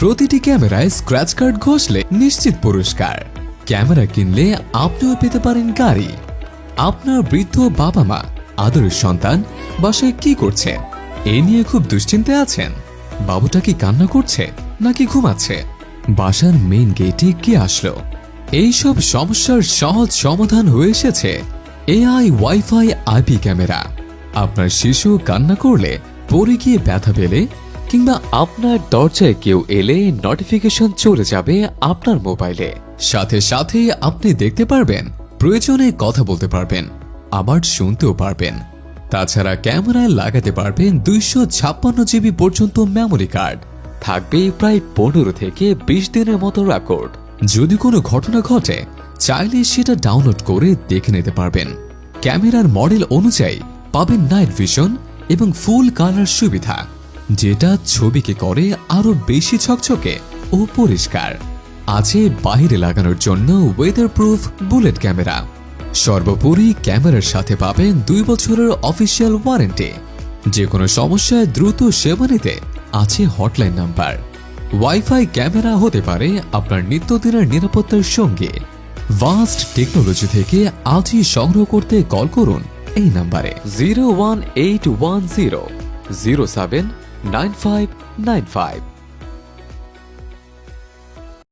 প্রতিটি ক্যামেরায় scratch card ঘষলে নিশ্চিত পুরস্কার। ক্যামেরা কিনলে আপনিও পেতে পারেন গাড়ি। আপনার বৃদ্ধ বাবা মা, আদরের সন্তান, বাসায় কি করছে? এ নিয়ে খুব দুশ্চিন্তে আছেন। বাবুটা কি কান্না করছে, নাকি ঘুমাচ্ছে? বাসার মেইন গেটে কে আসলো? এইসব সমস্যার সহজ সমাধান হয়ে এসেছে এআই ওয়াইফাই আইপি ক্যামেরা। আপনার শিশু কান্না করলে পরে গিয়ে ব্যথা পেলে কিংবা আপনার দরজায় কেউ এলে নোটিফিকেশন চলে যাবে আপনার মোবাইলে। সাথে সাথে আপনি দেখতে পারবেন, প্রয়োজনে কথা বলতে পারবেন, আবার শুনতেও পারবেন। তাছাড়া ক্যামেরায় লাগাতে পারবেন দুইশো ছাপ্পান্ন জিবি পর্যন্ত মেমোরি কার্ড থাকবে প্রায় পনেরো থেকে বিশ দিনের মতো রেকর্ড যদি কোনো ঘটনা ঘটে, চাইলে সেটা ডাউনলোড করে দেখে নিতে পারবেন। ক্যামেরার মডেল অনুযায়ী পাবেন নাইট ভিশন এবং ফুল কালার সুবিধা। যেটা ছবিকে করে আরও বেশি ছকছকে ও পরিষ্কার। আছে বাইরে লাগানোর জন্য ওয়েদার প্রুফ বুলেট ক্যামেরা সর্বোপরি ক্যামেরার সাথে পাবেন দুই বছরের অফিসিয়াল ওয়ারেন্টি যে কোনো সমস্যায় দ্রুত সেবা নিতে আছে হটলাইন নাম্বার ওয়াইফাই ক্যামেরা হতে পারে আপনার নিত্যদিনের নিরাপত্তার সঙ্গে। ভাস্ট টেকনোলজি থেকে আজই সংগ্রহ করতে কল করুন এই নাম্বারে zero one eight one zero zero seven 9595